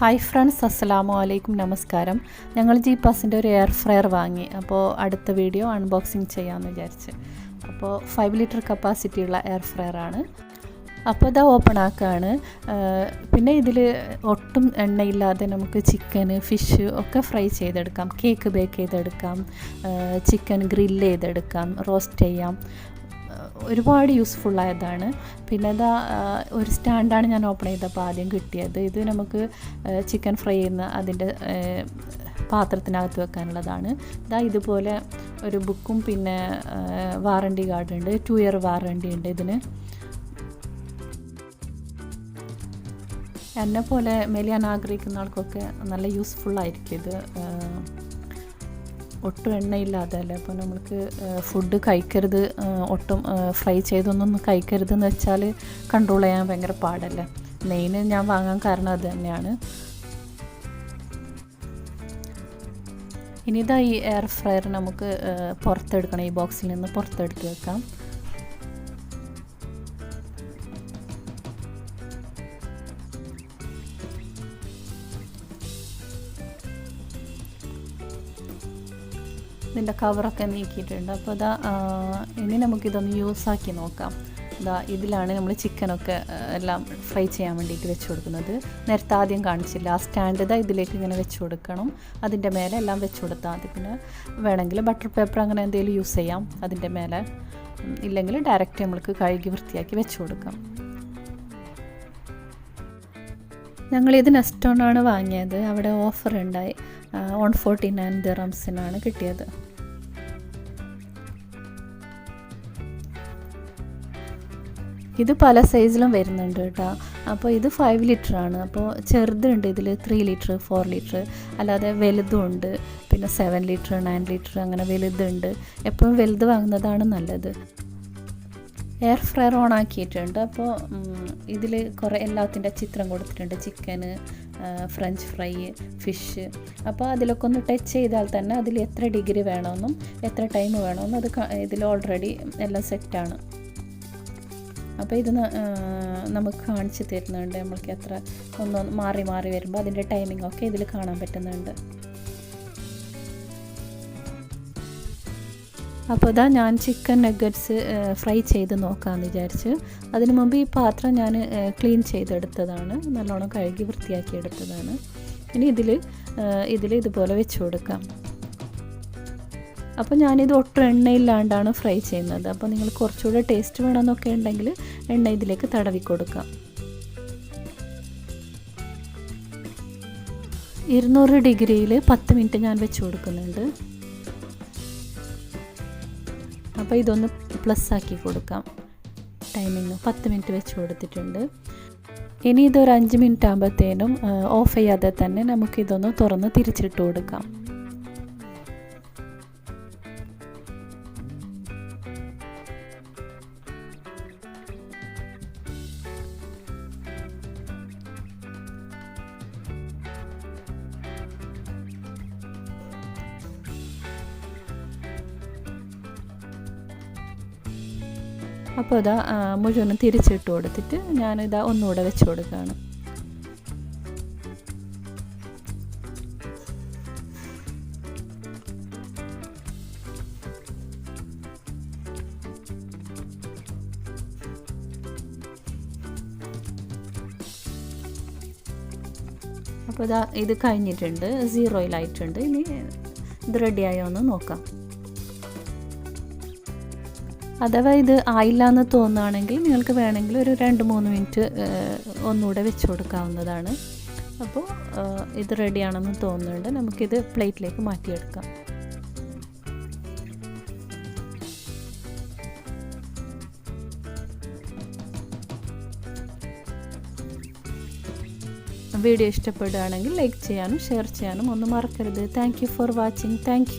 Hi friends അസ്സലാമു അലൈക്കും നമസ്കാരം ഞങ്ങൾ ജി പാസിന്റെ ഒരു എയർ ഫ്രയർ വാങ്ങി. അപ്പോൾ അടുത്ത വീഡിയോ അൺബോക്സിങ് ചെയ്യാമെന്ന് വിചാരിച്ച്. അപ്പോൾ ഫൈവ് ലിറ്റർ കപ്പാസിറ്റിയുള്ള എയർ ഫ്രയർ ആണ്. അപ്പോൾ ഇതാ ഓപ്പൺ ആക്കുകയാണ് പിന്നെ ഇതിൽ ഒട്ടും എണ്ണയില്ലാതെ നമുക്ക് ചിക്കൻ ഫിഷ് ഒക്കെ ഫ്രൈ ചെയ്തെടുക്കാം. കേക്ക് ബേക്ക് ചെയ്തെടുക്കാം. ചിക്കൻ ഗ്രില്ല് ചെയ്തെടുക്കാം. റോസ്റ്റ് ചെയ്യാം. ഒരുപാട് യൂസ്ഫുൾ ആയതാണ്. പിന്നെ അതാ ഒരു സ്റ്റാൻഡാണ് ഞാൻ ഓപ്പൺ ചെയ്തപ്പോൾ ആദ്യം കിട്ടിയത്. ഇത് നമുക്ക് ചിക്കൻ ഫ്രൈ ചെയ്യുന്ന അതിന്റെ പാത്രത്തിനകത്ത് വെക്കാനുള്ളതാണ്. ഇതാ ഇതുപോലെ ഒരു ബുക്കും പിന്നെ വാറണ്ടി കാർഡ് ഉണ്ട്. ടു ഇയർ വാറണ്ടി ഉണ്ട് ഇതിന്. എന്നെ പോലെ മെലിയാൻ ആഗ്രഹിക്കുന്ന ആൾക്കൊക്കെ നല്ല യൂസ്ഫുൾ ആയിരിക്കും ഇത് ഒട്ടും എണ്ണയില്ലാതെ അല്ലേ അപ്പോൾ നമ്മൾക്ക് ഫുഡ് കഴിക്കരുത് ഒട്ടും ഫ്രൈ ചെയ്തൊന്നും കഴിക്കരുത് എന്ന് വെച്ചാൽ കൺട്രോൾ ചെയ്യാൻ ഭയങ്കര പാടല്ലേ? മെയിൻ ഞാൻ വാങ്ങാൻ കാരണം അത് തന്നെയാണ്. ഇനി ഇതാ ഈ എയർ ഫ്രയർ നമുക്ക് പുറത്തെടുക്കണം. ഈ ബോക്സിൽ നിന്ന് പുറത്തെടുത്ത് വെക്കാം. ഇതിന്റെ കവറൊക്കെ നീക്കിയിട്ടുണ്ട്. അപ്പോൾ ഇതാ ഇനി നമുക്കിതൊന്ന് യൂസാക്കി നോക്കാം. ഇതാ ഇതിലാണ് നമ്മൾ ചിക്കനൊക്കെ എല്ലാം ഫ്രൈ ചെയ്യാൻ വേണ്ടിയിട്ട് വെച്ച് കൊടുക്കുന്നത്. നേരത്തെ ആദ്യം കാണിച്ചില്ല. ആ സ്റ്റാൻഡ് ഇതാ ഇതിലേക്ക് ഇങ്ങനെ വെച്ച് കൊടുക്കണം. അതിന്റെ മേലെ എല്ലാം വെച്ച് കൊടുത്താൽ മതി. പിന്നെ വേണമെങ്കിൽ ബട്ടർ പേപ്പർ അങ്ങനെ എന്തെങ്കിലും യൂസ് ചെയ്യാം. അതിന്റെ മേലെ ഇല്ലെങ്കിൽ ഡയറക്റ്റ് നമ്മൾക്ക് കഴുകി വൃത്തിയാക്കി വെച്ച് കൊടുക്കാം. ഞങ്ങളിത് നെസ്റ്റോണാണ് വാങ്ങിയത്. അവിടെ ഓഫർ ഉണ്ടായി. വൺ ഫോർട്ടി നയൻ ദിറംസിനാണ് കിട്ടിയത്. ഇത് പല സൈസിലും വരുന്നുണ്ട് കേട്ടോ. അപ്പോൾ ഇത് ഫൈവ് ലിറ്റർ ആണ്. അപ്പോൾ ചെറുതുണ്ട് ഇതിൽ ത്രീ ലിറ്റർ ഫോർ ലിറ്റർ അല്ലാതെ വലുതും ഉണ്ട് പിന്നെ സെവൻ ലിറ്റർ നയൻ ലിറ്റർ അങ്ങനെ വലുതുണ്ട്. എപ്പോഴും വലുത് വാങ്ങുന്നതാണ് നല്ലത്. എയർ ഫ്രയർ ഓൺ ആക്കിയിട്ടുണ്ട്. അപ്പോൾ ഇതിൽ കുറേ എല്ലാത്തിന്റെ ചിത്രം കൊടുത്തിട്ടുണ്ട്. ചിക്കന് ഫ്രഞ്ച് ഫ്രൈ ഫിഷ് അപ്പോൾ അതിലൊക്കെ ഒന്ന് ടച്ച് ചെയ്താൽ തന്നെ അതിൽ എത്ര ഡിഗ്രി വേണമെന്നും എത്ര ടൈം വേണമെന്നും അത് ഇതിൽ ഓൾറെഡി എല്ലാം സെറ്റാണ് അപ്പോൾ ഇത് നമുക്ക് കാണിച്ച് തരുന്നുണ്ട്. നമ്മൾക്ക് എത്ര ഒന്ന് മാറി മാറി വരുമ്പോൾ അതിന്റെ ടൈമിംഗ് ഒക്കെ ഇതിൽ കാണാൻ പറ്റുന്നുണ്ട്. അപ്പോൾ ഇതാ ഞാൻ ചിക്കൻ നഗറ്റ്സ് ഫ്രൈ ചെയ്ത് നോക്കാമെന്ന് വിചാരിച്ച്. അതിനു മുമ്പ് ഈ പാത്രം ഞാൻ ക്ലീൻ ചെയ്തെടുത്തതാണ്. നല്ലോണം കഴുകി വൃത്തിയാക്കി എടുത്തതാണ്. ഇനി ഇതിൽ ഇതിൽ ഇതുപോലെ വെച്ച് കൊടുക്കാം. അപ്പോൾ ഞാനിത് ഒട്ടും എണ്ണയില്ലാണ്ടാണ് ഫ്രൈ ചെയ്യുന്നത്. അപ്പോൾ നിങ്ങൾ കുറച്ചുകൂടെ ടേസ്റ്റ് വേണമെന്നൊക്കെ ഉണ്ടെങ്കിൽ എണ്ണ ഇതിലേക്ക് തടവി കൊടുക്കാം. ഇരുന്നൂറ് ഡിഗ്രിയിൽ പത്ത് മിനിറ്റ് ഞാൻ വെച്ച് കൊടുക്കുന്നുണ്ട്. അപ്പോൾ ഇതൊന്ന് പ്ലസ് ആക്കി കൊടുക്കാം. ടൈമിങ് പത്ത് മിനിറ്റ് വെച്ച് കൊടുത്തിട്ടുണ്ട്. ഇനി ഇതൊരു അഞ്ച് മിനിറ്റ് ആകുമ്പോഴത്തേനും ഓഫ് ചെയ്യാതെ തന്നെ നമുക്കിതൊന്ന് തുറന്ന് തിരിച്ചിട്ട് കൊടുക്കാം. അപ്പോൾ ഇതാ മുഴുവനും തിരിച്ചിട്ട് കൊടുത്തിട്ട് ഞാനിതാ ഒന്നുകൂടെ വെച്ച് കൊടുക്കുകയാണ്. അപ്പോൾ ഇതാ ഇത് കഴിഞ്ഞിട്ടുണ്ട് സീറോയിലായിട്ടുണ്ട്. ഇനി ഇത് റെഡിയായോ എന്ന് നോക്കാം. അഥവാ ഇത് ആയില്ല എന്ന് തോന്നുകയാണെങ്കിൽ നിങ്ങൾക്ക് വേണമെങ്കിൽ ഒരു രണ്ട് മൂന്ന് മിനിറ്റ് ഒന്നുകൂടെ വെച്ച് കൊടുക്കാവുന്നതാണ്. അപ്പോൾ ഇത് റെഡിയാണെന്ന് തോന്നുന്നുണ്ട്. നമുക്കിത് പ്ലേറ്റിലേക്ക് മാറ്റിയെടുക്കാം. വീഡിയോ ഇഷ്ടപ്പെടുകയാണെങ്കിൽ ലൈക്ക് ചെയ്യാനും ഷെയർ ചെയ്യാനും ഒന്നും മറക്കരുത്. Thank for watching. താങ്ക്